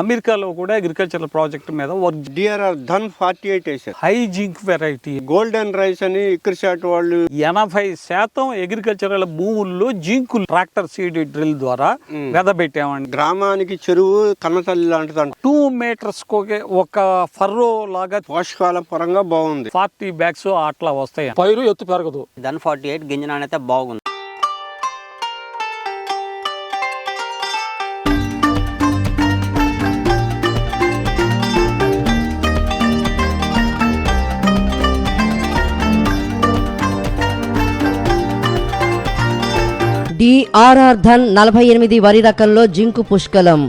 అమెరికాలో కూడా agricultural project మీద work DRR Dhan forty eight వేసారు high zinc variety golden rice అని ఇక్కడిసాట్ వాళ్ళు ఎనభై శాతం అగ్రికల్చరల్ భూముల్లో జింకు ట్రాక్టర్ సీడ్ డ్రిల్ ద్వారా వెదబెట్టామండి. గ్రామానికి చెరువు కన్నతల్లి లాంటిది అంట. టూ మీటర్స్ ఒక ఫర్రో లాగా పోషకాల పరంగా బాగుంది. ఫార్టీ బ్యాగ్స్ అట్లా వస్తాయి పైరు ఎత్తు పెరగదు. దన్ ఫార్టీ ఎయిట్ గింజ నాణ్యత బాగుంది. డిఆర్ఆర్ ధన్ నలభై ఎనిమిది వరి రకంలో జింకు పుష్కలం.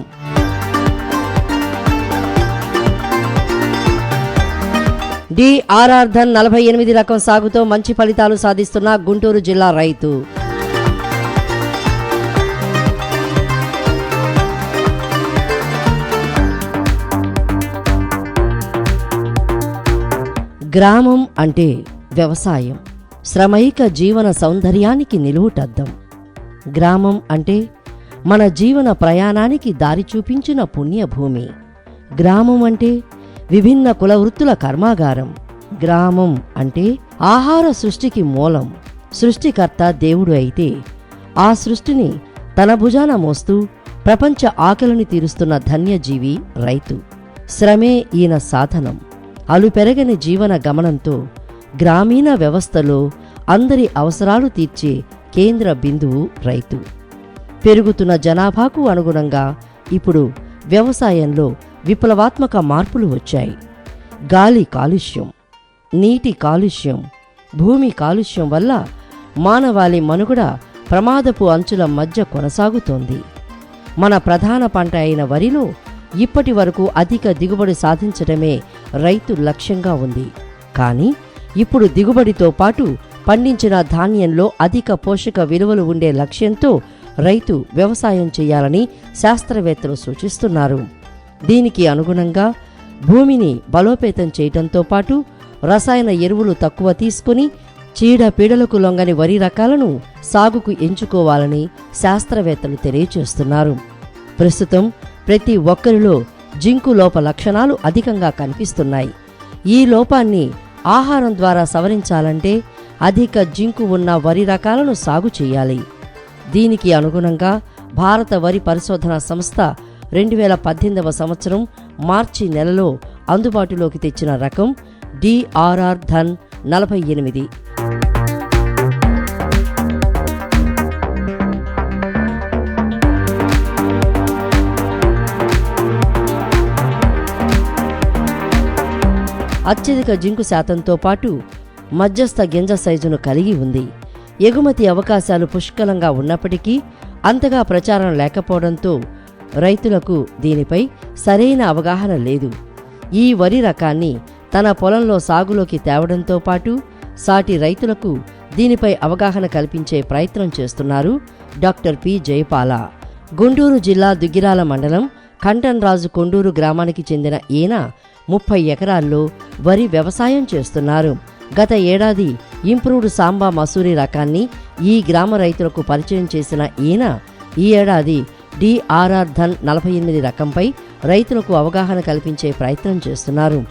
డిఆర్ఆర్ ధన్ నలభై ఎనిమిది రకం సాగుతో మంచి ఫలితాలు సాధిస్తున్న గుంటూరు జిల్లా రైతు. గ్రామం అంటే వ్యవసాయం. శ్రమైక జీవన సౌందర్యానికి నిలువుటద్దం. గ్రామం అంటే మన జీవన ప్రయాణానికి దారి చూపించిన పుణ్యభూమి. గ్రామం అంటే విభిన్న కులవృత్తుల కర్మాగారం. గ్రామం అంటే ఆహార సృష్టికి మూలం. సృష్టికర్త దేవుడు అయితే ఆ సృష్టిని తన భుజాన మోస్తూ ప్రపంచ ఆకలిని తీరుస్తున్న ధన్యజీవి రైతు. శ్రమే ఈయన సాధనం. అలుపెరగని జీవన గమనంతో గ్రామీణ వ్యవస్థలో అందరి అవసరాలు తీర్చే కేంద్ర బిందువు రైతు. పెరుగుతున్న జనాభాకు అనుగుణంగా ఇప్పుడు వ్యవసాయంలో విప్లవాత్మక మార్పులు వచ్చాయి. గాలి కాలుష్యం నీటి కాలుష్యం భూమి కాలుష్యం వల్ల మానవాళి మనుగడ ప్రమాదపు అంచుల మధ్య కొనసాగుతోంది. మన ప్రధాన పంట అయిన వరిలో ఇప్పటి వరకు అధిక దిగుబడి సాధించడమే రైతు లక్ష్యంగా ఉంది. కానీ ఇప్పుడు దిగుబడితో పాటు పండించిన ధాన్యంలో అధిక పోషక విలువలు ఉండే లక్ష్యంతో రైతు వ్యవసాయం చేయాలని శాస్త్రవేత్తలు సూచిస్తున్నారు. దీనికి అనుగుణంగా భూమిని బలోపేతం చేయటంతో పాటు రసాయన ఎరువులు తక్కువ తీసుకుని చీడ పీడలకు లొంగని వరి రకాలను సాగుకు ఎంచుకోవాలని శాస్త్రవేత్తలు తెలియచేస్తున్నారు. ప్రస్తుతం ప్రతి ఒక్కరిలో జింకు లోప లక్షణాలు అధికంగా కనిపిస్తున్నాయి. ఈ లోపాన్ని ఆహారం ద్వారా సవరించాలంటే అధిక జింకు ఉన్న వరి రకాలను సాగు చేయాలి. దీనికి అనుగుణంగా భారత వరి పరిశోధన సంస్థ రెండు వేల పద్దెనిమిదవ సంవత్సరం మార్చి నెలలో అందుబాటులోకి తెచ్చిన రకం డిఆర్ఆర్ ధన్ నలభై ఎనిమిది. అత్యధిక జింకు శాతంతో పాటు మధ్యస్థ గింజ సైజును కలిగి ఉంది. ఎగుమతి అవకాశాలు పుష్కలంగా ఉన్నప్పటికీ అంతగా ప్రచారం లేకపోవడంతో రైతులకు దీనిపై సరైన అవగాహన లేదు. ఈ వరి రకాన్ని తన పొలంలో సాగులోకి తేవడంతో పాటు సాటి రైతులకు దీనిపై అవగాహన కల్పించే ప్రయత్నం చేస్తున్నారు డాక్టర్ పి. జయపాల. గుంటూరు జిల్లా దుగ్గిరాల మండలం కంటన్రాజు కొండూరు గ్రామానికి చెందిన ఈయన ముప్పై ఎకరాల్లో వరి వ్యవసాయం చేస్తున్నారు. గత ఏడాది ఇంప్రూవ్డ్ సాంబా మసూరి రకాన్ని ఈ గ్రామ రైతులకు పరిచయం చేసిన ఈయన ఈ ఏడాది డిఆర్ఆర్ ధన్ నలభై ఎనిమిది రకంపై రైతులకు అవగాహన కల్పించే ప్రయత్నం చేస్తున్నారు.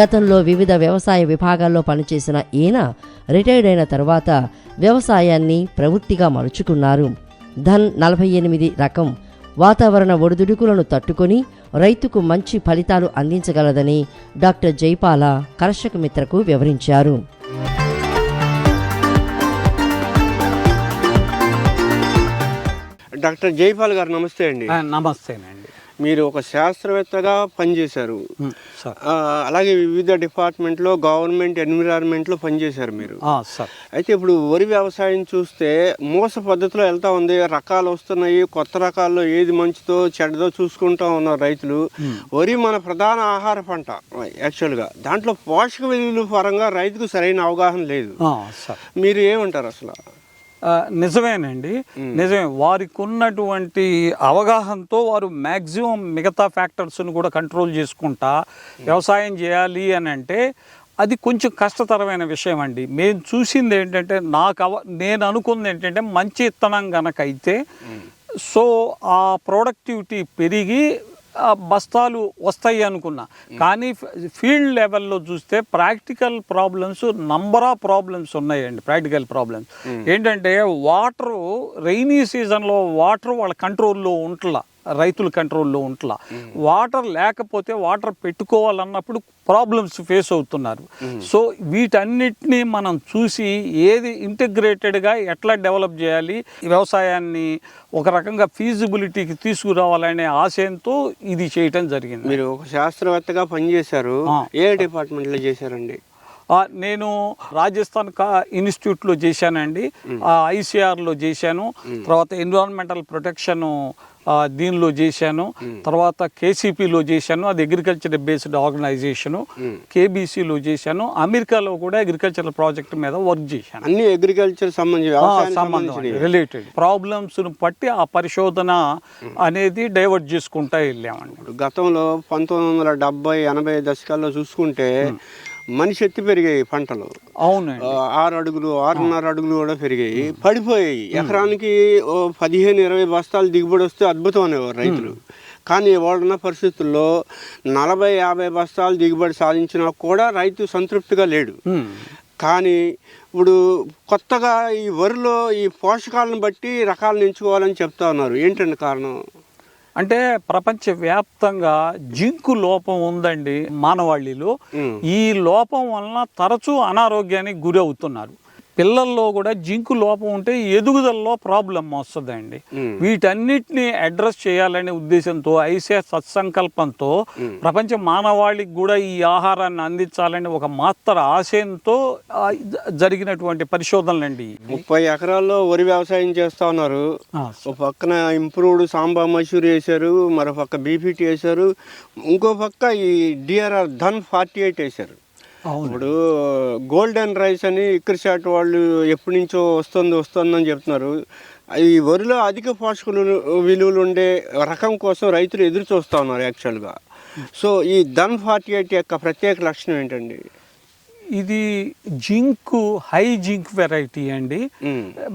గతంలో వివిధ వ్యవసాయ విభాగాల్లో పనిచేసిన ఈయన రిటైర్డ్ అయిన తర్వాత వ్యవసాయాన్ని ప్రవృత్తిగా మలుచుకున్నారు. ధన్ నలభై ఎనిమిది రకం వాతావరణ ఒడిదుడుకులను తట్టుకొని రైతుకు మంచి ఫలితాలు అందించగలదని డాక్టర్ జైపాల కర్షక మిత్రకు వివరించారు. డాక్టర్ జైపాల్ గారు నమస్తే అండి. ఆ, నమస్తేనండి మీరు ఒక శాస్త్రవేత్తగా పనిచేశారు. అలాగే వివిధ డిపార్ట్మెంట్లో గవర్నమెంట్ ఎన్విరాన్మెంట్లో పనిచేశారు మీరు. అయితే ఇప్పుడు వరి వ్యవసాయం చూస్తే మూస పద్ధతిలో వెళ్తా ఉంది. రకాలు వస్తున్నాయి. కొత్త రకాల్లో ఏది మంచిదో చెడ్డదో చూసుకుంటా ఉన్నారు రైతులు. వరి మన ప్రధాన ఆహార పంట యాక్చువల్గా. దాంట్లో పోషక విలువల పరంగా రైతుకు సరైన అవగాహన లేదు. మీరు ఏమంటారు అసలు? నిజమేనండి. నిజమే. వారికి ఉన్నటువంటి అవగాహనతో వారు మ్యాక్సిమం మిగతా ఫ్యాక్టర్స్ని కూడా కంట్రోల్ చేసుకుంటా వ్యవసాయం చేయాలి అని అంటే అది కొంచెం కష్టతరమైన విషయం అండి మేము చూసింది ఏంటంటే నాకు అవ నేను అనుకుంది ఏంటంటే మంచి ఇత్తనం గనక అయితే సో ఆ ప్రొడక్టివిటీ పెరిగి బస్తాలు వస్తాయి అనుకున్నా. కానీ ఫీల్డ్ లెవెల్లో చూస్తే practical problems number of problems ఉన్నాయండి ప్రాక్టికల్ ప్రాబ్లమ్స్. ఏంటంటే వాటరు రైనీ సీజన్లో వాటర్ వాళ్ళ కంట్రోల్లో ఉంటలా. రైతుల కంట్రోల్లో ఉంటలా. వాటర్ లేకపోతే వాటర్ పెట్టుకోవాలన్నప్పుడు ప్రాబ్లమ్స్ ఫేస్ అవుతున్నారు. సో వీటన్నిటిని మనం చూసి ఏది ఇంటిగ్రేటెడ్గా ఎట్లా డెవలప్ చేయాలి వ్యవసాయాన్ని ఒక రకంగా ఫీజిబిలిటీకి తీసుకురావాలనే ఆశయంతో ఇది చేయటం జరిగింది. మీరు ఒక శాస్త్రవేత్తగా పనిచేశారు. ఏ డిపార్ట్మెంట్లో చేశారండి? నేను రాజస్థాన్ కా ఇన్స్టిట్యూట్లో చేశానండి. ఐసిఆర్లో చేశాను. తర్వాత ఎన్విరాన్మెంటల్ ప్రొటెక్షన్ దీనిలో చేశాను. తర్వాత కేసీపీలో చేశాను. అది అగ్రికల్చర్ బేస్డ్ ఆర్గనైజేషను కేబీసీలో చేశాను. అమెరికాలో కూడా అగ్రికల్చరల్ ప్రాజెక్ట్ మీద వర్క్ చేశాను. అన్ని అగ్రికల్చర్ సంబంధం. రిలేటెడ్ ప్రాబ్లమ్స్ బట్టి ఆ పరిశోధన అనేది డైవర్ట్ చేసుకుంటా వెళ్ళామండి. గతంలో పంతొమ్మిది వందల డెబ్బై ఎనభై దశకాల్లో చూసుకుంటే మనిషి ఎత్తి పెరిగాయి పంటలు. అవునండి. ఆ, ఆరు అడుగులు ఆరున్నర అడుగులు కూడా పెరిగాయి. పడిపోయాయి. ఎకరానికి ఓ పదిహేను ఇరవై బస్తాలు దిగుబడి వస్తే అద్భుతం అనేవారు రైతులు. కానీ వాళ్ళున్న పరిస్థితుల్లో నలభై యాభై బస్తాలు దిగుబడి సాధించినా కూడా రైతు సంతృప్తిగా లేడు. కానీ ఇప్పుడు కొత్తగా ఈ వరిలో ఈ పోషకాలను బట్టి రకాలను ఎంచుకోవాలని చెప్తా ఉన్నారు. ఏంటండి కారణం? అంటే ప్రపంచవ్యాప్తంగా జింకు లోపం ఉందండి మానవాళిలో. ఈ లోపం వలన తరచూ అనారోగ్యానికి గురి అవుతున్నారు పిల్లల్లో కూడా జింకు లోపం ఉంటే ఎదుగుదలలో ప్రాబ్లం వస్తుందండి. వీటన్నిటిని అడ్రస్ చేయాలనే ఉద్దేశంతో ఐసే సత్సంకల్పంతో ప్రపంచ మానవాళికి కూడా ఈ ఆహారాన్ని అందించాలని ఒక మాత్ర ఆశయంతో జరిగినటువంటి పరిశోధనలండి. ముప్పై ఎకరాల్లో వరి వ్యవసాయం చేస్తా ఉన్నారు ఒక పక్కన ఇంప్రూవ్డ్ సాంబా మసూరి వేశారు మరో పక్క బీపీటీ వేశారు ఇంకో పక్క ఈ డిఆర్ఆర్ ధన్ ఫార్టీ ఎయిట్ వేశారు ఇప్పుడు గోల్డెన్ రైస్ అని ఇక్కడిసాట్ వాళ్ళు ఎప్పటి నుంచో వస్తుంది వస్తుందని చెప్తున్నారు. ఈ వరిలో అధిక పోషక విలువలు ఉండే రకం కోసం రైతులు ఎదురు చూస్తూ ఉన్నారు యాక్చువల్గా సో ఈ ధన్ ఫార్టీ ఎయిట్ యొక్క ప్రత్యేక లక్షణం ఏంటండి? ఇది జింకు హై జింక్ వెరైటీ అండి.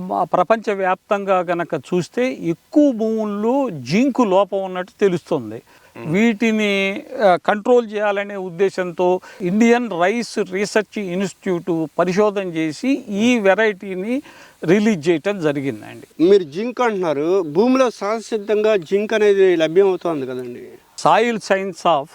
మా ప్రపంచవ్యాప్తంగా గనక చూస్తే ఎక్కువ భూముల్లో జింకు లోపం ఉన్నట్టు తెలుస్తుంది. వీటిని కంట్రోల్ చేయాలనే ఉద్దేశంతో ఇండియన్ రైస్ రీసెర్చ్ ఇన్స్టిట్యూట్ పరిశోధన చేసి ఈ వెరైటీని రిలీజ్ చేయటం జరిగిందండి. మీరు జింక్ అంటున్నారు. భూమిలో సహజసిద్ధంగా జింక్ అనేది లభ్యం అవుతుంది కదండి. సాయిల్ సైన్స్ ఆఫ్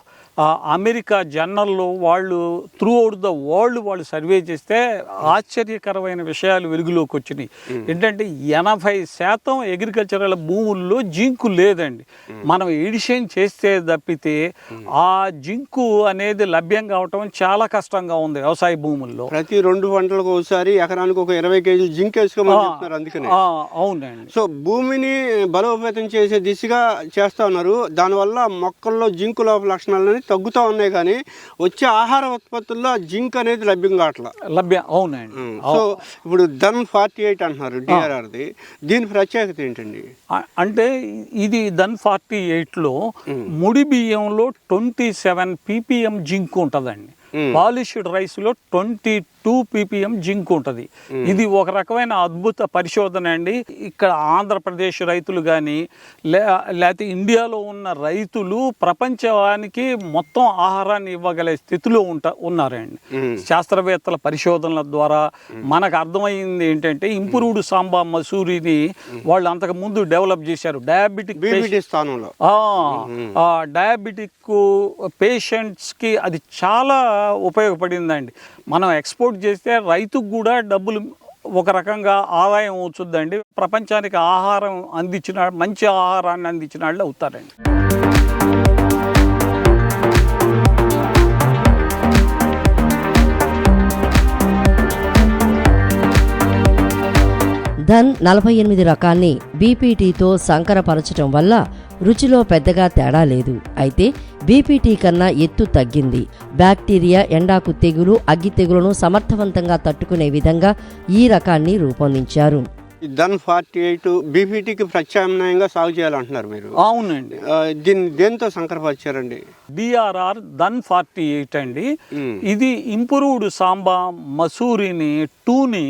అమెరికా జర్నల్లో వాళ్ళు త్రూ అవుట్ ద వరల్డ్ వాళ్ళు సర్వే చేస్తే ఆశ్చర్యకరమైన విషయాలు వెలుగులోకి వచ్చినాయి. ఏంటంటే ఎనభై శాతం అగ్రికల్చరల్ భూముల్లో జింకు లేదండి. మనం ఎడిషన్ చేస్తే తప్పితే ఆ జింకు అనేది లభ్యం కావటం చాలా కష్టంగా ఉంది వ్యవసాయ భూముల్లో. ప్రతి రెండు పంటలకు ఒకసారి ఎకరానికి ఒక ఇరవై కేజీలు జింక్ వేసుకోమని అందుకని. అవునండి. సో భూమిని బలోపేతం చేసే దిశగా చేస్తా ఉన్నారు. దానివల్ల మొక్కల్లో జింకు లోప లక్షణాలని తగ్గుతూ ఉన్నాయి కానీ వచ్చే ఆహార ఉత్పత్తుల్లో జింక్ అనేది లభ్యం కావట్లా. లభ్యం అవునండి. సో ఇప్పుడు ధన్ ఫార్టీ ఎయిట్ అంటున్నారు డిఆర్ఆర్ది దీని ప్రత్యేకత ఏంటండి? అంటే ఇది దన్ ఫార్టీ ఎయిట్లో ముడి బియ్యంలో ట్వంటీ సెవెన్ పీపీఎం జింక్ ఉంటుందండి. పాలిష్డ్ రైస్లో ట్వంటీ టూ పీపీఎం జింక్ ఉంటుంది. ఇది ఒక రకమైన అద్భుత పరిశోధన అండి. ఇక్కడ ఆంధ్రప్రదేశ్ రైతులు కానీ లేకపోతే ఇండియాలో ఉన్న రైతులు ప్రపంచానికి మొత్తం ఆహారాన్ని ఇవ్వగల స్థితిలో ఉంట ఉన్నారండి. శాస్త్రవేత్తల పరిశోధనల ద్వారా మనకు అర్థమైంది ఏంటంటే ఇంప్రూవ్డ్ సాంబా మసూరిని వాళ్ళు అంతకు ముందు డెవలప్ చేశారు. డయాబెటిక్ స్థానంలో. డయాబెటిక్ పేషెంట్స్కి అది చాలా ఉపయోగపడిందండి. మనం ఎక్స్పోర్ట్ చేస్తే రైతుకు కూడా డబ్బులు ఒక రకంగా ఆదాయం వచ్చుద్దండి. ప్రపంచానికి ఆహారం అందించిన మంచి ఆహారాన్ని అందించిన వాళ్ళు అవుతారండి. ధన్ నలభై ఎనిమిది రకాన్ని బీపీటీతో సంకరపరచటం వల్ల రుచిలో పెద్దగా తేడా లేదు. అయితే బీపీటీ కన్నా ఎత్తు తగ్గింది. బ్యాక్టీరియా ఎండాకు తెగులు అగ్గి తెగులను సమర్థవంతంగా తట్టుకునే విధంగా ఈ రకాన్ని రూపొందించారు. దన్ ఫార్టీ ఎయిట్ బీపీటీకి ప్రత్యామ్నాయంగా సాగు చేయాలంటున్నారు మీరు. అవునండి. దీన్ని దేంతో సంకరపరిచారండి? డిఆర్ఆర్ దన్ ఫార్టీ ఎయిట్ అండి. ఇది ఇంప్రూవ్డ్ సాంబా మసూరిని టూని.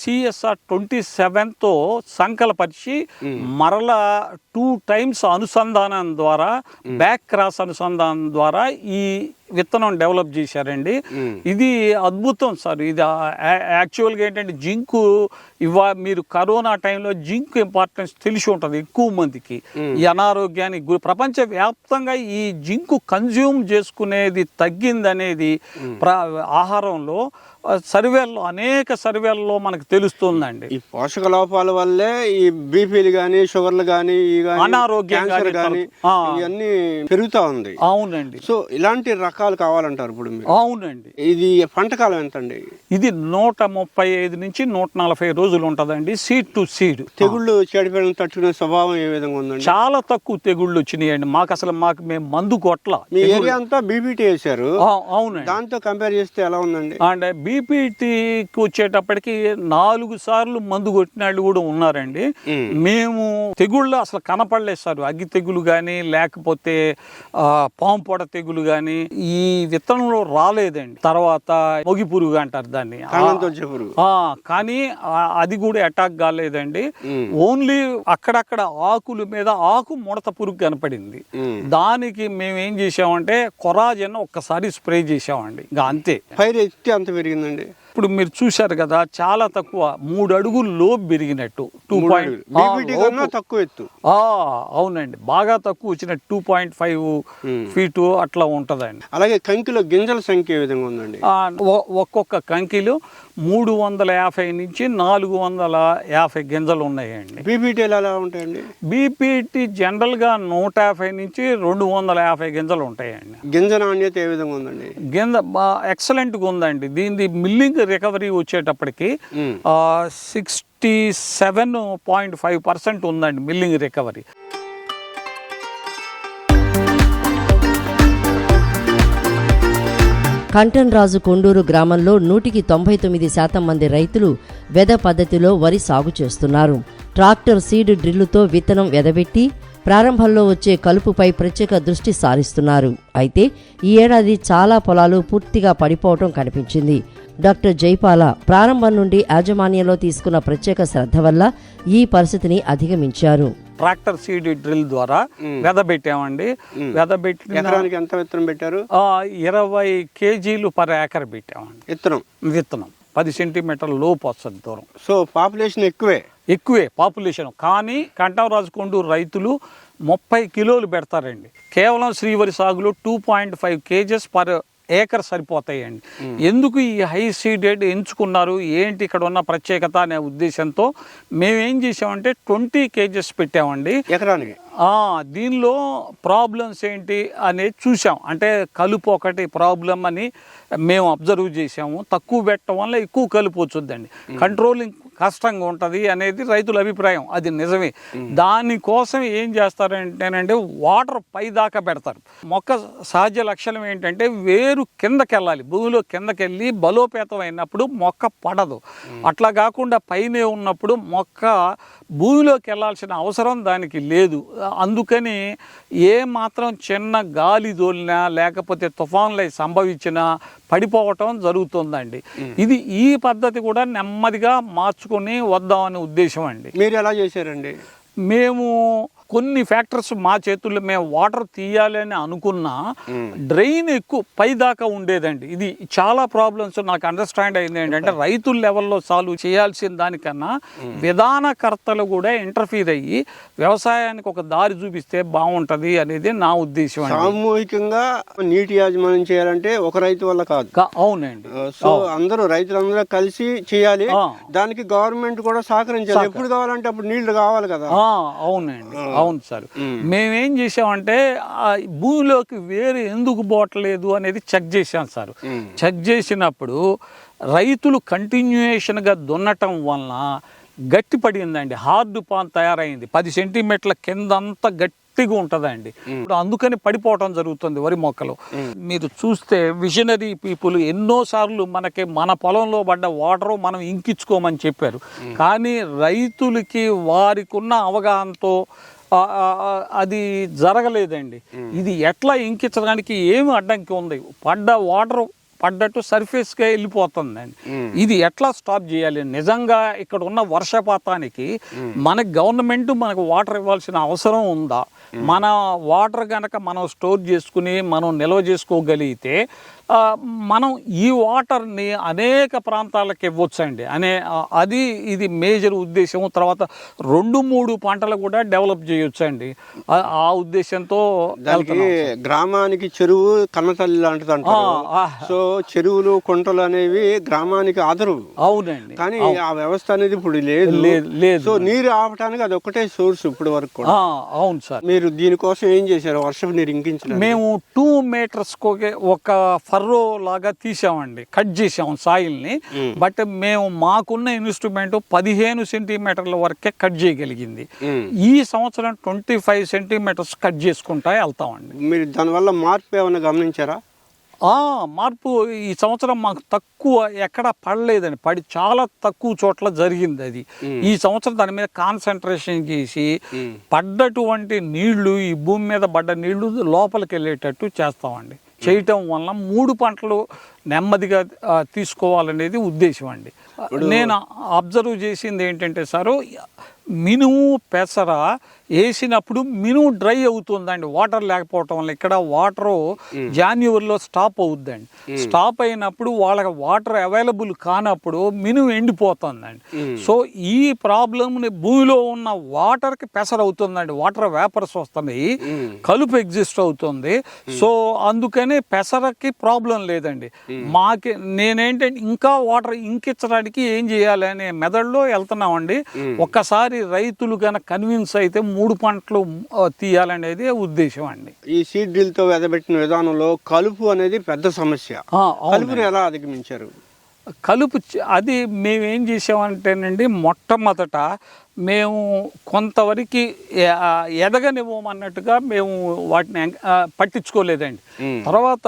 సిఎస్ఆర్ ట్వంటీ సెవెన్తో సంకలపరిచి మరలా టూ టైమ్స్ అనుసంధానం ద్వారా బ్యాక్ క్రాస్ అనుసంధానం ద్వారా ఈ విత్తనం డెవలప్ చేశారండి. ఇది అద్భుతం సార్. ఇది యాక్చువల్గా ఏంటంటే జింకు ఇవా మీరు కరోనా టైంలో జింక్ ఇంపార్టెన్స్ తెలిసి ఉంటుంది ఎక్కువ మందికి. ఈ అనారోగ్యానికి ప్రపంచ వ్యాప్తంగా ఈ జింకు కన్జ్యూమ్ చేసుకునేది తగ్గిందనేది ప్ర ఆహారంలో సర్వేల్లో అనేక సర్వేల్లో మనకు తెలుస్తుందండి. ఈ పోషక లోపాల వల్లే ఈ బీపీలు కానీ షుగర్లు కానీ అనారోగ్యం కానీ. ఇవన్నీ పెరుగుతా ఉంది. అవునండి. సో ఇలాంటి రకాలు కావాలంటారు ఇప్పుడు అవునండి. ఇది పంట కాలం ఎంతండి? ఇది నూట ముప్పై ఐదు నుంచి నూట నలభై రోజులు ఉంటుందండి సీడ్ టు సీడ్. తెగుళ్ళు చెడిపోయిన తట్టుకునే స్వభావం ఏ విధంగా ఉందండి? చాలా తక్కువ తెగుళ్ళు వచ్చినాయండి. మాకు అసలు మాకు మేము మందు కొట్ల మీ ఏరియా అంతా బీపీటీ వేశారు. అవునండి. దాంతో కంపేర్ చేస్తే ఎలా ఉందండి? అండ్ బీపీటీకి వచ్చేటప్పటికి నాలుగు సార్లు మందు కొట్టిన వాళ్ళు కూడా ఉన్నారండి. మ్మ్. తెగుళ్ళు అసలు కనపడలేదు సార్. అగ్గి తెగులు కానీ లేకపోతే పాము పొడ తెగులు కానీ ఈ విత్తనంలో రాలేదండి. తర్వాత మొగి పురుగు అంటారు దాన్ని. కానీ అది కూడా అటాక్ కాలేదండి. ఓన్లీ అక్కడక్కడ ఆకుల మీద ఆకు ముడత పురుగు కనపడింది. దానికి మేము ఏం చేసామంటే కొరాజన్ ఒక్కసారి స్ప్రే చేసామండి ఇంకా అంతే. పైరు ఎత్తి అంత పెరిగిందండి ఇప్పుడు మీరు చూశారు కదా చాలా తక్కువ. మూడు అడుగులు లోపు పెరిగినట్టు. టూ పాయింట్ బీపీటీ కన్నా తక్కువ ఎత్తు. అవునండి. బాగా తక్కువ వచ్చిన టూ పాయింట్ ఫైవ్ ఫీటు అట్లా ఉంటుందండి. అలాగే కంకిలో గింజల సంఖ్య విధంగా ఉందండి? ఒక్కొక్క కంకిలో మూడు వందల యాభై నుంచి నాలుగు వందల యాభై గింజలు ఉన్నాయండి. బీపీటీలు ఎలా ఉంటాయండి? బీపీటీ జనరల్గా నూట యాభై నుంచి రెండు వందల యాభై గింజలు ఉంటాయండి. గింజ నాణ్యత ఏ విధంగా ఉందండి? గింజ ఎక్సలెంట్గా ఉందండి. దీనిది మిల్లింగ్ రికవరీ వచ్చేటప్పటికి. Sixty seven point five percent ఉందండి మిల్లింగ్ రికవరీ. కంటన్రాజు కొండూరు గ్రామంలో నూటికి తొంభై తొమ్మిది శాతం మంది రైతులు వెద పద్ధతిలో వరి సాగు చేస్తున్నారు. ట్రాక్టర్ సీడ్ డ్రిల్లుతో విత్తనం వెదబెట్టి ప్రారంభంలో వచ్చే కలుపుపై ప్రత్యేక దృష్టి సారిస్తున్నారు. అయితే ఈ ఏడాది చాలా పొలాలు పూర్తిగా పడిపోవటం కనిపించింది. డాక్టర్ జైపాల ప్రారంభం నుండి యాజమాన్యంలో తీసుకున్న ప్రత్యేక శ్రద్ధ వల్ల ఈ పరిస్థితిని అధిగమించారు. ట్రాక్టర్ సీడ్ డ్రిల్ ద్వారా వెదబెట్టామండి. వెదబెట్టిన ఎకరానికి ఎంత విత్తనం పెట్టారు? ఆ, ఇరవై కేజీలు పర్ ఏకర్ పెట్టామండి. విత్తనం? విత్తనం. పది సెంటీమీటర్ల లోపు వస్తుంది దూరం. సో పాపులేషన్ ఎక్కువే? ఎక్కువే పాపులేషన్. కానీ కంఠంరాజు కొండూరు రైతులు ముప్పై కిలోలు పెడతారండి. కేవలం శ్రీవరి సాగులో two point five KGs per acre సరిపోతాయండి. ఎందుకు ఈ హై సీడెడ్ ఎంచుకున్నారు? ఏంటి ఇక్కడ ఉన్న ప్రత్యేకత అనే ఉద్దేశంతో మేము ఏం చేసామంటే ట్వంటీ కేజెస్ పెట్టామండి. ఎకరానికి. దీనిలో ప్రాబ్లమ్స్ ఏంటి అనేది చూసాం అంటే కలుపు ఒకటి ప్రాబ్లం అని మేము అబ్జర్వ్ చేసాము తక్కువ పెట్టడం వల్ల ఎక్కువ కలుపు వచ్చుద్దండి. కంట్రోలింగ్ కష్టంగా ఉంటుంది అనేది రైతుల అభిప్రాయం. అది నిజమే. దానికోసం ఏం చేస్తారంటేనంటే వాటర్ పై దాకా పెడతారు. మొక్క సహజ లక్షణం ఏంటంటే వేరు కిందకి వెళ్ళాలి భూమిలో కిందకి వెళ్ళి బలోపేతం అయినప్పుడు మొక్క పడదు. అట్లా కాకుండా పైనే ఉన్నప్పుడు మొక్క భూమిలోకి వెళ్ళాల్సిన అవసరం దానికి లేదు. అందుకని ఏ మాత్రం చిన్న గాలి దోలినా లేకపోతే తుఫాన్లు సంభవించినా పడిపోవటం జరుగుతుందండి. ఇది ఈ పద్ధతి కూడా నెమ్మదిగా మార్చుకొని వద్దామనే ఉద్దేశం అండి. మీరు ఎలా చేశారండి? మేము కొన్ని ఫ్యాక్టర్స్ మా చేతుల్లో మేము వాటర్ తీయాలని అనుకున్నా డ్రైన్ ఎక్కువ పై దాకా ఉండేదండి. ఇది చాలా ప్రాబ్లమ్స్ నాకు అండర్స్టాండ్ అయింది ఏంటంటే రైతుల లెవెల్లో సాల్వ్ చేయాల్సిన దానికన్నా విధానకర్తలు కూడా ఇంటర్ఫీర్ అయ్యి వ్యవసాయానికి ఒక దారి చూపిస్తే బాగుంటది అనేది నా ఉద్దేశం సామూహికంగా నీటి యాజమాన్యం చేయాలంటే ఒక రైతు వల్ల కాదు. అవునండి. సో అందరూ రైతులందరూ కలిసి చేయాలి. దానికి గవర్నమెంట్ కూడా సహకరించాలి. ఎప్పుడు కావాలంటే అప్పుడు నీళ్ళు కావాలి కదా. అవునండి. అవును సార్. మేమేం. చేసామంటే ఆ భూమిలోకి వేరు ఎందుకు పోవట్లేదు అనేది చెక్ చేసాం సార్. చెక్ చేసినప్పుడు రైతులు కంటిన్యూయేషన్గా దున్నటం వలన గట్టి పడిందండి హార్డ్ పాన్ తయారైంది. పది సెంటీమీటర్ల కిందంతా గట్టి గట్టిగా ఉంటుందండి. ఇప్పుడు అందుకని పడిపోవటం జరుగుతుంది వరి మొక్కలు. మీరు చూస్తే విజనరీ పీపుల్ ఎన్నోసార్లు మనకి మన పొలంలో పడ్డ వాటర్ మనం ఇంకించుకోమని చెప్పారు. కానీ రైతులకి వారికి ఉన్న అవగాహనతో అది జరగలేదండి. ఇది ఎట్లా ఇంకించడానికి ఏమి అడ్డంకి ఉంది. పడ్డ వాటర్ పడ్డట్టు సర్ఫేస్గా వెళ్ళిపోతుందండి. ఇది ఎట్లా స్టాప్ చేయాలి? నిజంగా ఇక్కడ ఉన్న వర్షపాతానికి మనకి గవర్నమెంట్ మనకు వాటర్ ఇవ్వాల్సిన అవసరం ఉందా? మన వాటర్ కనుక మనం స్టోర్ చేసుకుని మనం నిల్వ చేసుకోగలిగితే మనం ఈ వాటర్ని అనేక ప్రాంతాలకు ఇవ్వచ్చండి. అనే అది ఇది మేజర్ ఉద్దేశం తర్వాత రెండు మూడు పంటలు కూడా డెవలప్ చేయొచ్చండి. ఆ- ఆ ఉద్దేశంతో దానికి గ్రామానికి చెరువు కన్నతల్లి లాంటిది. సో చెరువులు కుంటలు అనేవి గ్రామానికి ఆదరు అవునండి. కానీ ఆ వ్యవస్థ అనేది ఇప్పుడు లేదు. లేదు. సో నీరు ఆపడానికి అది ఒకటే సోర్స్ ఇప్పుడు వరకు అవును సార్. మీరు దీనికోసం ఏం చేశారు? వర్షం నీరు ఇంకించడం మేము టూ మీటర్స్ ఒక ఫర్రో లాగా తీసామండి. కట్ చేసాం సాయిల్ని. బట్ మేము మాకున్న ఇన్స్ట్రుమెంట్ పదిహేను సెంటీమీటర్ల వరకే కట్ చేయగలిగింది. ఈ సంవత్సరం ట్వంటీ ఫైవ్ సెంటీమీటర్స్ కట్ చేసుకుంటా వెళ్తామండి. మీరు దానివల్ల మార్పు ఏమైనా గమనించారా? ఆ మార్పు ఈ సంవత్సరం మాకు తక్కువ ఎక్కడ పడలేదండి. పడి చాలా తక్కువ చోట్ల జరిగింది అది. ఈ సంవత్సరం దాని మీద కాన్సన్ట్రేషన్ చేసి పడ్డటువంటి నీళ్ళు ఈ భూమి మీద పడ్డ నీళ్ళు లోపలికి వెళ్ళేటట్టు చేస్తామండి. చేయటం వల్ల మూడు పంటలు నెమ్మదిగా తీసుకోవాలనేది ఉద్దేశం అండి. నేను అబ్జర్వ్ చేసింది ఏంటంటే సారు మినుము పెసర వేసినప్పుడు మినుము డ్రై అవుతుందండి. వాటర్ లేకపోవటం వల్ల ఇక్కడ వాటర్ జాన్యువరిలో స్టాప్ అవుద్దండి. స్టాప్ అయినప్పుడు వాళ్ళకి వాటర్ అవైలబుల్ కానప్పుడు మినుము ఎండిపోతుందండి. సో ఈ ప్రాబ్లమ్ని భూమిలో ఉన్న వాటర్కి పెసర అవుతుందండి. వాటర్ వేపర్స్ వస్తున్నాయి. కలుపు ఎగ్జిస్ట్ అవుతుంది. సో అందుకని పెసరకి ప్రాబ్లం లేదండి. మాకి నేనేంటంటే ఇంకా వాటర్ ఇంకించడానికి ఏం చేయాలి అనే మెథడ్లో వెళ్తున్నామండి. ఒక్కసారి రైతులు కనుక కన్విన్స్ అయితే మూడు పంటలు తీయాలనేది ఉద్దేశం అండి. ఈ సీడ్ డ్రిల్తో వెదబెట్టిన విధానంలో కలుపు అనేది పెద్ద సమస్య. కలుపుని ఎలా అధిగమించారు? కలుపు అది మేము ఏం చేసామంటేనండి మొట్టమొదట మేము కొంతవరకు ఎదగనివ్వమన్నట్టుగా మేము వాటిని పట్టించుకోలేదండి. తర్వాత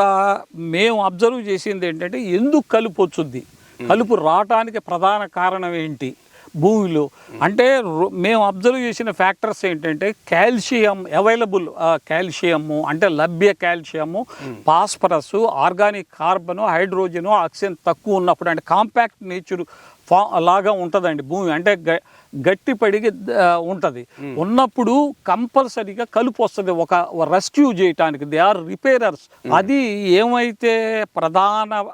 మేము అబ్జర్వ్ చేసింది ఏంటంటే ఎందుకు కలుపు వచ్చుద్ది? కలుపు రావటానికి ప్రధాన కారణం ఏంటి? భూమిలో. అంటే రొ- మేము అబ్జర్వ్ చేసిన ఫ్యాక్టర్స్ ఏంటంటే కాల్షియం అవైలబుల్ కాల్షియము అంటే లభ్య calcium phosphorus organic carbon hydrogen oxygen తక్కువ ఉన్నప్పుడు అంటే కాంపాక్ట్ నేచర్ ఫా లాగా ఉంటుందండి భూమి. అంటే గ- గట్టిపడి ఉంటుంది. ఉన్నప్పుడు కంపల్సరీగా కలుపు వస్తుంది. ఒక రెస్క్యూ చేయటానికి. They are repairers. అది ఏమైతే ప్రధాన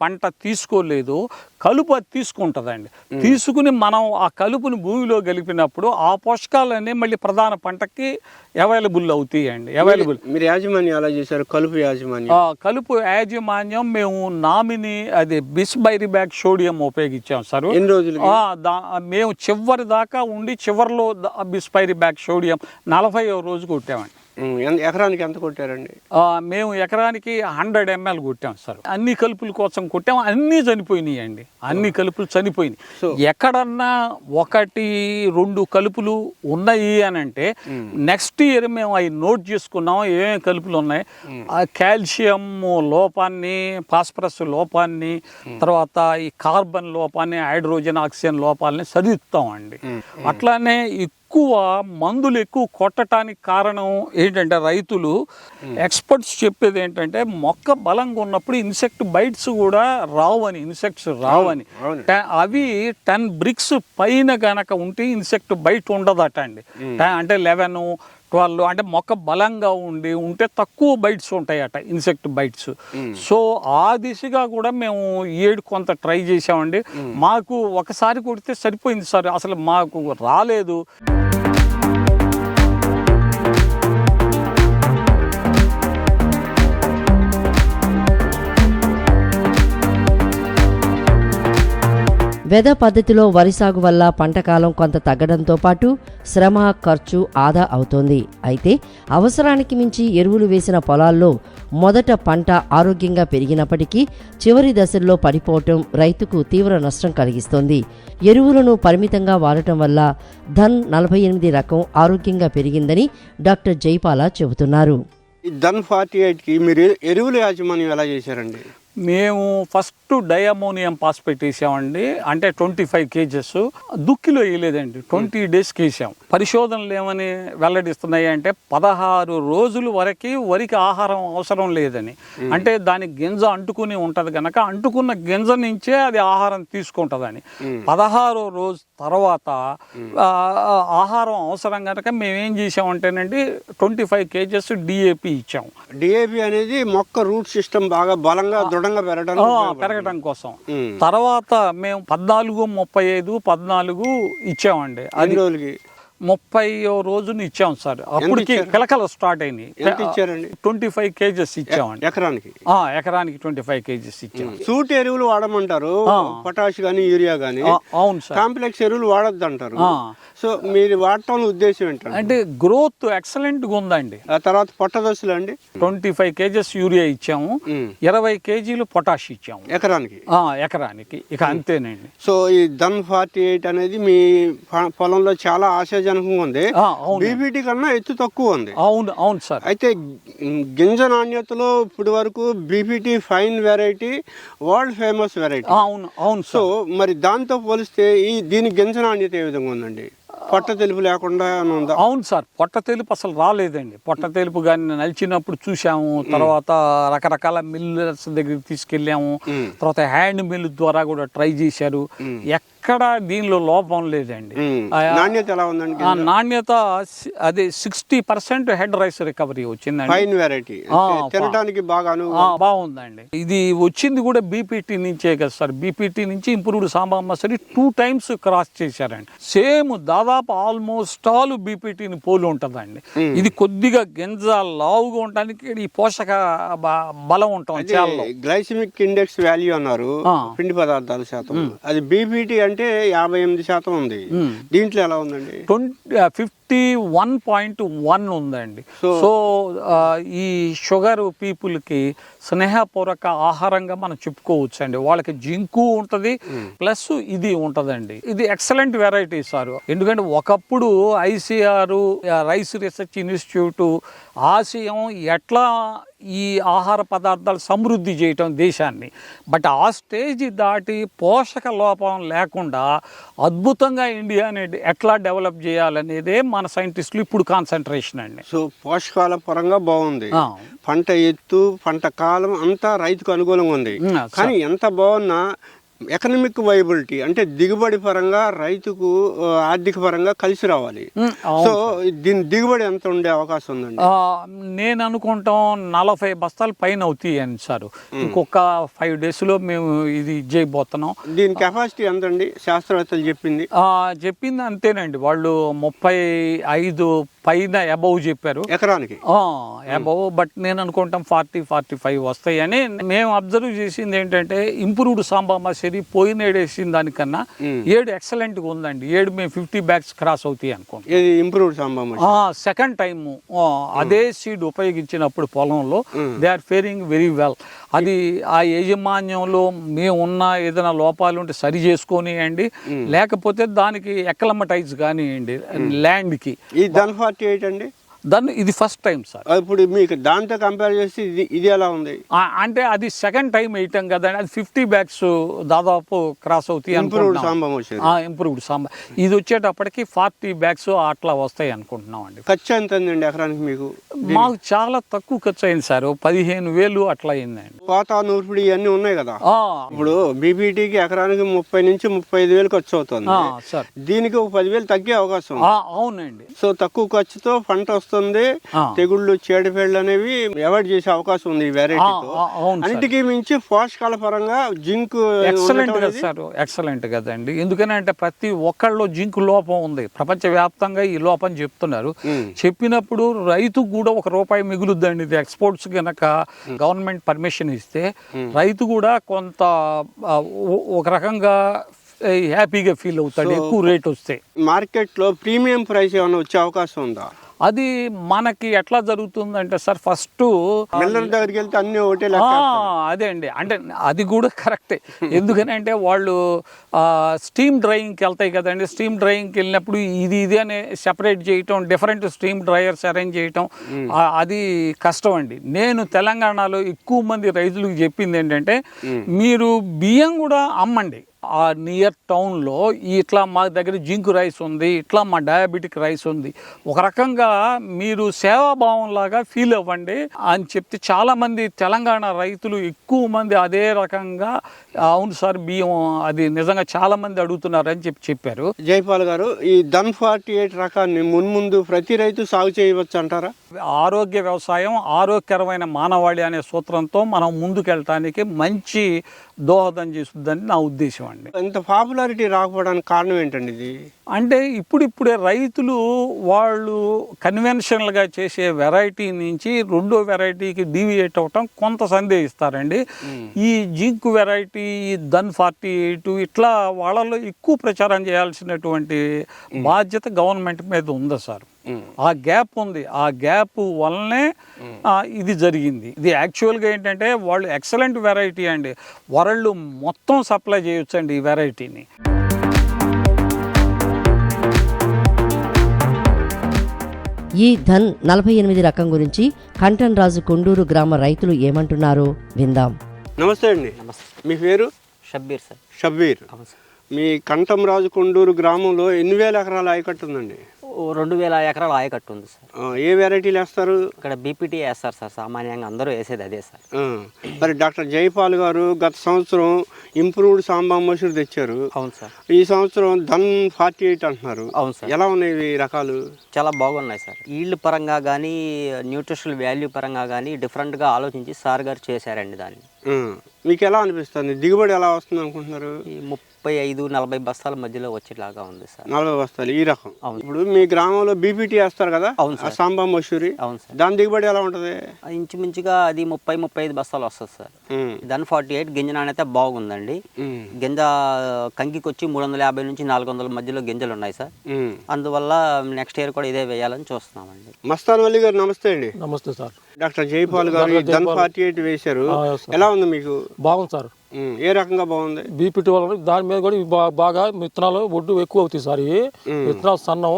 పంట తీసుకోలేదో కలుపు అది తీసుకుంటుందండి. తీసుకుని మనం ఆ కలుపుని భూమిలో గలిపినప్పుడు ఆ పోషకాలన్నీ మళ్ళీ ప్రధాన పంటకి అవైలబుల్ అవుతాయండి. అవైలబుల్. మీరు యాజమాన్యం ఎలా చేశారు? కలుపు యాజమాన్యం. ఆ కలుపు యాజమాన్యం మేము నామిని అది బిస్బైరి బ్యాగ్ సోడియం ఉపయోగించాం సార్. ఎన్ని రోజులు మేము చివరి దాకా ఉండి చివరిలో ద- బిస్పైరి బ్యాక్ సోడియం నలభై రోజు కొట్టామండి. ఎకరానికి ఎంత కొట్టారండి? మేము ఎకరానికి హండ్రెడ్ ఎంఎల్ కొట్టాం సార్. అన్ని కలుపుల కోసం కొట్టాం అన్నీ చనిపోయినాయి అండి అన్ని కలుపులు చనిపోయినాయి. ఎక్కడన్నా ఒకటి రెండు కలుపులు ఉన్నాయి అని అంటే నెక్స్ట్ ఇయర్ మేము అవి నోట్ చేసుకున్నాం ఏమేమి కలుపులు ఉన్నాయి. ఆ కాల్షియం లోపాన్ని ఫాస్ఫరస్ లోపాన్ని తర్వాత ఈ కార్బన్ లోపాన్ని హైడ్రోజన్ ఆక్సిజన్ లోపాలని సరిదిద్దుతామండి అట్లానే ఎక్కువ మందులు ఎక్కువ కొట్టడానికి కారణం ఏంటంటే రైతులు ఎక్స్పర్ట్స్ చెప్పేది ఏంటంటే మొక్క బలంగా ఉన్నప్పుడు ఇన్సెక్ట్ బైట్స్ కూడా రావని ఇన్సెక్ట్స్ రావని. అవి టెన్ బ్రిక్స్ పైన గనక ఉంటే ఇన్సెక్ట్ బైట్ ఉండదట అండి అంటే లెవెన్ ట్వెల్వ్ అంటే మొక్క బలంగా ఉండి ఉంటే తక్కువ బైట్స్ ఉంటాయట ఇన్సెక్ట్ బైట్స్ సో ఆ దిశగా కూడా మేము ఏడు కొంత ట్రై చేసామండి మాకు ఒకసారి కొడితే సరిపోయింది సార్. అసలు మాకు రాలేదు. వెద పద్ధతిలో వరి సాగు వల్ల పంట కాలం కొంత తగ్గడంతో పాటు శ్రమ ఖర్చు ఆదా అవుతోంది. అయితే అవసరానికి మించి ఎరువులు వేసిన పొలాల్లో మొదట పంట ఆరోగ్యంగా పెరిగినప్పటికీ చివరి దశల్లో పడిపోవటం రైతుకు తీవ్ర నష్టం కలిగిస్తోంది. ఎరువులను పరిమితంగా వాడటం వల్ల ధన్ నలభై ఎనిమిది రకం ఆరోగ్యంగా పెరిగిందని డాక్టర్ జైపాల చెబుతున్నారు. ధన్ ఫార్టీ ఎయిట్కి మీరు ఎరువుల యాజమాన్యం ఎలా చేశారండి? మేము ఫస్ట్ డయామోనియం పాస్పేట్ వేసామండి. అంటే ట్వంటీ ఫైవ్ కేజెస్. దుక్కిలో వేయలేదండి. ట్వంటీ డేస్కి వేసాం. పరిశోధనలు ఏమని వెల్లడిస్తున్నాయి అంటే పదహారు రోజుల వరకు వరికి ఆహారం అవసరం లేదని. అంటే దాని గింజ అంటుకుని ఉంటది కనుక అంటుకున్న గింజ నుంచే అది ఆహారం తీసుకుంటుందని. పదహారో రోజు తర్వాత ఆహారం అవసరం కనుక మేము ఏం చేసామంటేనండి ట్వంటీ ఫైవ్ కేజెస్ డిఏపి ఇచ్చాము డిఏపి అనేది మొక్క రూట్ సిస్టమ్ బాగా బలంగా దృఢంగా ఆ, ఉపయోగపడుతుంది. పెరగడం కోసం. తర్వాత మేము పద్నాలుగు ముప్పై ఐదు పద్నాలుగు ఇచ్చామండి. అది రోజులకి? ముప్పై రోజుని ఇచ్చాం సార్. అప్పటికి? పిలకలు స్టార్ట్ అయినాయి. ట్వంటీ ఫైవ్ కేజెస్ ఇచ్చామండి. ఎకరానికి? ఆ, ఎకరానికి ట్వంటీ ఫైవ్ కేజెస్ ఇచ్చాం. సూట్ ఎరువులు వాడమంటారు. పొటాష్ గానీ యూరియా గానీ. అవును సార్. కాంప్లెక్స్ ఎరువులు వాడొద్దు అంటారు. సో మీరు వాడటం ఉద్దేశం ఏంటండి? అంటే గ్రోత్ ఎక్సలెంట్గా ఉందండి. ఆ తర్వాత పొట్ట దశలు అండి? ట్వంటీ ఫైవ్ కేజెస్ యూరియా ఇచ్చాము. ఇరవై కేజీలు పొటాష్ ఇచ్చాము. ఎకరానికి? ఆ, ఎకరానికి. ఇక అంతేనండి. సో ఈ ధన్ ఫార్టీ ఎయిట్ అనేది మీ పొలంలో చాలా ఆశాజనకంగా ఉంది. ఆ, అవును బీపీటీ కన్నా ఎత్తు తక్కువ ఉంది. అవును అవును సార్. అయితే గి- గింజ నాణ్యతలో ఇప్పటి వరకు BPT fine variety world famous variety. అవును అవును సో మరి దాంతో పోలిస్తే ఈ దీని గింజ నాణ్యత ఏ విధంగా ఉందండి? పొట్ట తెలుపు లేకుండా అవును సార్ పొట్ట తెలుపు అసలు రాలేదండి. పొట్ట తెలుపు కానీ నలిచినప్పుడు చూసాము తర్వాత రకరకాల మిల్లర్స్ దగ్గరికి తీసుకెళ్ళాము. తర్వాత హ్యాండ్ మిల్ ద్వారా కూడా ట్రై చేశారు. ఎక్కడ దీనిలో లోపం లేదండి. నాణ్యత ఎలా ఉందండి ఆ నాణ్యత అదే sixty percent head rice recovery వచ్చిందండి. Fine variety. తినడానికి బాగా బాగుందండి. ఇది వచ్చింది కూడా బీపీటీ నుంచే కదా సార్. బీపీటీ నుంచి improved Samba Mahsuri two times cross చేశారండి. సేమ్ దాదాపు ఆల్మోస్ట్ ఆల్ బీపీటీని పోలి ఉంటుందండి. ఇది కొద్దిగా గింజ లావుగా ఉండడానికి ఈ పోషక బలం ఉంటాం చాలా గ్లైసిమిక్ ఇండెక్స్ వాల్యూ అన్నారు. పిండి పదార్థాల శాతం. అది బీపీటీ అంటే యాభై ఎనిమిది శాతం ఉంది. దీంట్లో ఎలా ఉందండి twenty fifty one point one ఉందండి. సో ఈ షుగర్ పీపుల్కి స్నేహపూర్వక ఆహారంగా మనం చెప్పుకోవచ్చు అండి వాళ్ళకి జింకు ఉంటుంది ప్లస్ ఇది ఉంటుందండి. ఇది ఎక్సలెంట్ వెరైటీ సార్. ఎందుకంటే ఒకప్పుడు ఐసిఆర్ రైస్ రీసెర్చ్ ఇన్స్టిట్యూట్ ఆశయం ఎట్లా ఈ ఆహార పదార్థాలు సమృద్ధి చేయటం దేశాన్ని. బట్ ఆ స్టేజ్ దాటి పోషక లోపం లేకుండా అద్భుతంగా ఇండియాని ఎట్లా డెవలప్ చేయాలనేదే మన సైంటిస్టులు ఇప్పుడు కాన్సన్ట్రేషన్ అండి. సో పోషకాల పరంగా బాగుంది. పంట ఎత్తు పంట కాలం అంతా రైతుకు అనుకూలంగా ఉంది. కానీ ఎంత బాగున్నా ఎకనమిక్ వైబిలిటీ అంటే దిగుబడి పరంగా రైతుకు ఆర్థిక పరంగా కలిసి రావాలి. సో దీని దిగుబడి ఎంత ఉండే అవకాశం ఉందండి? నేను అనుకుంటాం నలభై బస్తాలు పైన అవుతాయి అని సార్ ఇంకొక ఫైవ్ డేస్లో మేము ఇది చేయబోతున్నాం. దీని కెపాసిటీ ఎంత అండి శాస్త్రవేత్తలు చెప్పింది. చెప్పింది అంతేనండి. వాళ్ళు ముప్పై ఐదు పైన అబౌవ్ చెప్పారు. ఎకరానికి? అబౌవ్ బట్ నేను అనుకుంటాం ఫార్టీ ఫార్టీ ఫైవ్ వస్తాయని. మేము అబ్జర్వ్ చేసింది ఏంటంటే ఇంప్రూవ్డ్ సాంబామా సరి పోయిన ఏడు వేసిన దానికన్నా ఏడు ఎక్సలెంట్గా ఉందండి. ఏడు మేము ఫిఫ్టీ బ్యాగ్స్ క్రాస్ అవుతాయి అనుకుంటాం ఇది ఇంప్రూవ్డ్ సాంబామ సెకండ్ టైం అదే సీడ్ ఉపయోగించినప్పుడు పొలంలో they are faring very well అది ఆ యాజమాన్యంలో మేము ఉన్న ఏదైనా లోపాలు ఉంటే సరి చేసుకొనియండి. లేకపోతే దానికి ఎక్లమటైజ్ కానివ్వండి ల్యాండ్కి ఈ ఫార్టీ ఎయిట్ అండి దాన్ని ఇది ఫస్ట్ టైం సార్ ఇప్పుడు మీకు దాంతో కంపేర్ చేసి ఇది ఇది ఎలా ఉంది? అంటే అది సెకండ్ టైం వేయటం కదా అది ఫిఫ్టీ బ్యాగ్స్ దాదాపు క్రాస్ అవుతాయి ఇంప్రూవ్డ్ సాంబామ వచ్చేది. ఇంప్రూవ్డ్ సాంబార్. ఇది వచ్చేటప్పటికి ఫార్టీ బ్యాగ్స్ అట్లా వస్తాయి అనుకుంటున్నాం అండి ఖర్చు ఎంత అండి ఎకరానికి మీకు? మాకు చాలా తక్కువ ఖర్చు అయింది సార్ పదిహేను వేలు అట్లా అయిందండి. కోత నూర్పిడి ఇవన్నీ ఉన్నాయి కదా? ఇప్పుడు బీపీటీకి ఎకరానికి ముప్పై నుంచి ముప్పై ఐదు వేలు ఖర్చు అవుతుంది. దీనికి ఒక పదివేలు తగ్గే అవకాశం అవునండి. సో తక్కువ ఖర్చుతో పంట వస్తుంది. తెగుళ్ళు చీడపేళ్ళు అనేవి అవాయిడ్ చేసే అవకాశం ఉంది ఈ వెరైటీతో సార్. అన్నిటికీ మించి పోషకాల పరంగా జింక్ ఎక్సలెంట్ కదా సార్ ఎక్సలెంట్ కదండి. ఎందుకనంటే ప్రతి ఒక్కళ్ళలో జింక్ లోపం ఉంది. ప్రపంచవ్యాప్తంగా ఈ లోపం చెప్తున్నారు. చెప్పినప్పుడు రైతు కూడా ఒక రూపాయి మిగులుద్దండి. ఇది ఎక్స్పోర్ట్స్ కనుక గవర్నమెంట్ పర్మిషన్ ఇస్తే రైతు కూడా కొంత ఒక రకంగా హ్యాపీగా ఫీల్ అవుతాడు ఎక్కువ రేట్ వస్తే. మార్కెట్లో ప్రీమియం ప్రైస్ ఏమైనా వచ్చే అవకాశం ఉందా? అది మనకి ఎట్లా జరుగుతుందంటే సార్ ఫస్ట్ దగ్గరికి వెళ్తే అన్ని అదే అండి. అంటే అది కూడా కరెక్టే. ఎందుకనంటే వాళ్ళు స్టీమ్ డ్రైయింగ్కి వెళ్తాయి కదండి. స్టీమ్ డ్రైయింగ్కి వెళ్ళినప్పుడు ఇది ఇది అని సెపరేట్ చేయటం డిఫరెంట్ స్టీమ్ డ్రైయర్స్ అరేంజ్ చేయటం అది కష్టం అండి. నేను తెలంగాణలో ఎక్కువ మంది రైతులకు చెప్పింది ఏంటంటే మీరు బియ్యం కూడా అమ్మండి. ఆ నియర్ టౌన్లో ఇట్లా మా దగ్గర జింక్ రైస్ ఉంది ఇట్లా మా డయాబెటిక్ రైస్ ఉంది. ఒక రకంగా మీరు సేవాభావం లాగా ఫీల్ అవ్వండి అని చెప్తే చాలా మంది తెలంగాణ రైతులు ఎక్కువ మంది అదే రకంగా అవును సార్ బియ్యం అది నిజంగా చాలా మంది అడుగుతున్నారు అని చెప్పి చెప్పారు. జైపాల్ గారు ఈ దన్ ఫార్టీ ఎయిట్ రకాన్ని మున్ముందు ప్రతి రైతు సాగు చేయవచ్చు అంటారా? ఆరోగ్య వ్యవసాయం ఆరోగ్యకరమైన మానవాళి అనే సూత్రంతో మనం ముందుకెళ్ళటానికి మంచి దోహదం చేస్తుందని నా ఉద్దేశం. అండి ఇంత పాపులారిటీ రాకపోవడానికి కారణం ఏంటండి ఇది? అంటే ఇప్పుడిప్పుడే రైతులు వాళ్ళు కన్వెన్షనల్గా చేసే వెరైటీ నుంచి రెండో వెరైటీకి డీవియేట్ అవటం కొంత సందేహిస్తారండి. ఈ zinc variety Dhan forty eight ఇట్లా వాళ్ళలో ఎక్కువ ప్రచారం చేయాల్సినటువంటి బాధ్యత గవర్నమెంట్ మీద ఉంది సార్? ఆ గ్యాప్ ఉంది. ఆ గ్యాప్ వల్లనే ఇది జరిగింది. ఇది యాక్చువల్గా ఏంటంటే వాళ్ళు ఎక్సలెంట్ వెరైటీ అండి. వరల్డ్ మొత్తం సప్లై చేయొచ్చండి ఈ వెరైటీని. ఈ ధన్ నలభై ఎనిమిది రకం గురించి కంటన్ రాజు కొండూరు గ్రామ రైతులు ఏమంటున్నారో విందాం. నమస్తే అండి. మీ పేరు? షబ్బీర్ సార్. షబ్బీర్. మీ కంఠం రాజు కొండూరు గ్రామంలో ఎన్ని వేల ఎకరాల ఆయకట్టు ఉందండి? రెండు వేల ఎకరాల ఆయకట్టు ఉంది సార్. ఏ వెరైటీలు వేస్తారు? ఇక్కడ బీపీటీ వేస్తారు సార్ సామాన్యంగా అందరూ వేసేది అదే సార్. మరి డాక్టర్ జైపాల్ గారు గత సంవత్సరం ఇంప్రూవ్డ్ సాంబా మసూర్ తెచ్చారు. అవును సార్. ఈ సంవత్సరం ధన్ ఫార్టీ ఎయిట్ అంటున్నారు. అవును సార్. ఎలా ఉన్నాయి రకాలు? చాలా బాగున్నాయి సార్. ఈల్డ్ పరంగా కానీ న్యూట్రిషనల్ వాల్యూ పరంగా కానీ డిఫరెంట్గా ఆలోచించి సార్ గారు చేశారండి దాన్ని. మీకు ఎలా అనిపిస్తుంది? దిగుబడి ఎలా వస్తుంది అనుకుంటున్నారు ఈ ముప్పై ఐదు నలభై బస్తాల మధ్యలో వచ్చేలాగా ఉంది సార్. నలభై బస్తాలు ఈ రకం. అవును. ఇప్పుడు మీ గ్రామంలో బీపీటీ వేస్తారు కదా అవును ఆ సార్. సాంబా మసూరి అవును సార్. దాని దిగుబడి ఎలా ఉంటుంది? ఆ ఇంచుమించుగా అది ముప్పై ముప్పై ఐదు బస్తాలు వస్తుంది సార్. దన్ ఫార్టీ ఎయిట్ గింజ నాణ్యత బాగుందండి. గింజ కంకికి వచ్చి మూడు వందల యాభై నుంచి నాలుగు వందల మధ్యలో గింజలు ఉన్నాయి సార్. అందువల్ల నెక్స్ట్ ఇయర్ కూడా ఇదే వేయాలని చూస్తున్నామండి. మస్తాన్ వల్లి గారు నమస్తే అండి. నమస్తే సార్. డాక్టర్ జైపాల్ గారు ధన్ ఫార్టీ ఎయిట్ వేశారు. ఎలా ఉంది మీకు? బాగుంది సార్. ఏ రకంగా బాగుంది? బీపీటీ వల్ల దాని మీద కూడా బాగా విత్తనాలు ఒడ్డు ఎక్కువ అవుతాయి సార్ ఇవి. విత్తనాలు సన్నం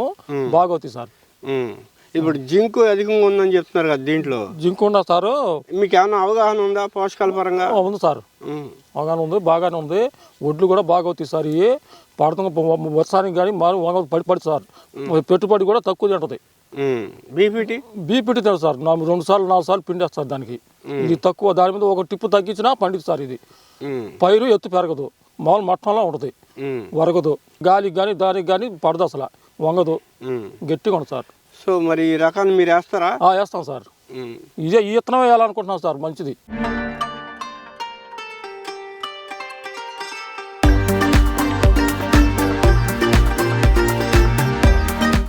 బాగా అవుతాయి సార్. ఇప్పుడు జింక్ అధికంగా ఉందని చెప్తున్నారు కదా దీంట్లో. జింక్ ఉన్న సారు? మీకు ఏమైనా అవగాహన ఉందా పోషకాల పరంగా? ఉంది సార్. బాగానే ఉంది బాగానే ఉంది. ఒడ్లు కూడా బాగా అవుతాయి సార్ ఇవి. పడుతున్న వర్షానికి కానీ మారు పడి పడి సార్. పెట్టుబడి కూడా తక్కువ తింటది. బీపీటీ? బీపీటీ తెలుసు సార్. రెండు సార్లు నాలుగు సార్లు పిండేస్తారు దానికి. ఇది తక్కువ. దాని మీద ఒక టిప్పు తగ్గించినా పండిద్ది సార్ ఇది. పైరు ఎత్తు పెరగదు. మామూలు మట్టంలో ఉంటుంది. ఉమ్, వరగదు. గాలికి కానీ దానికి కానీ పడదు అసలు. వంగదు. ఉమ్. గట్టిగా ఉంది సార్. సో మరి ఈ రకాన్ని మీరు వేస్తారా? ఆ, వేస్తాం సార్. ఉమ్. ఇదే ఈ విత్తనం వేయాలనుకుంటున్నాం సార్ మంచిది.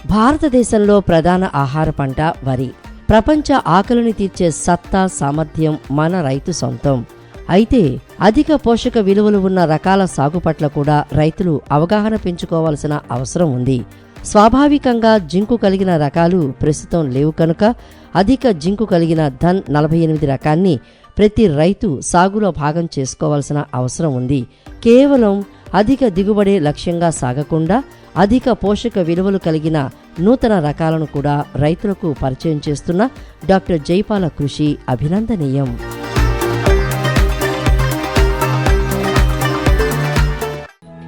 భారతదేశంలో ప్రధాన ఆహార పంట వరి. ప్రపంచ ఆకలిని తీర్చే సత్తా సామర్థ్యం మన రైతు సొంతం. అయితే అధిక పోషక విలువలు ఉన్న రకాల సాగు పట్ల కూడా రైతులు అవగాహన పెంచుకోవాల్సిన అవసరం ఉంది. స్వాభావికంగా జింకు కలిగిన రకాలు ప్రస్తుతం లేవు కనుక అధిక జింకు కలిగిన ధన్ నలభై ఎనిమిది రకాన్ని ప్రతి రైతు సాగులో భాగం చేసుకోవాల్సిన అవసరం ఉంది. కేవలం అధిక దిగుబడే లక్ష్యంగా సాగకుండా అధిక పోషక విలువలు కలిగిన నూతన రకాలను కూడా రైతులకు పరిచయం చేస్తున్న డాక్టర్ జైపాల కృషి అభినందనీయం.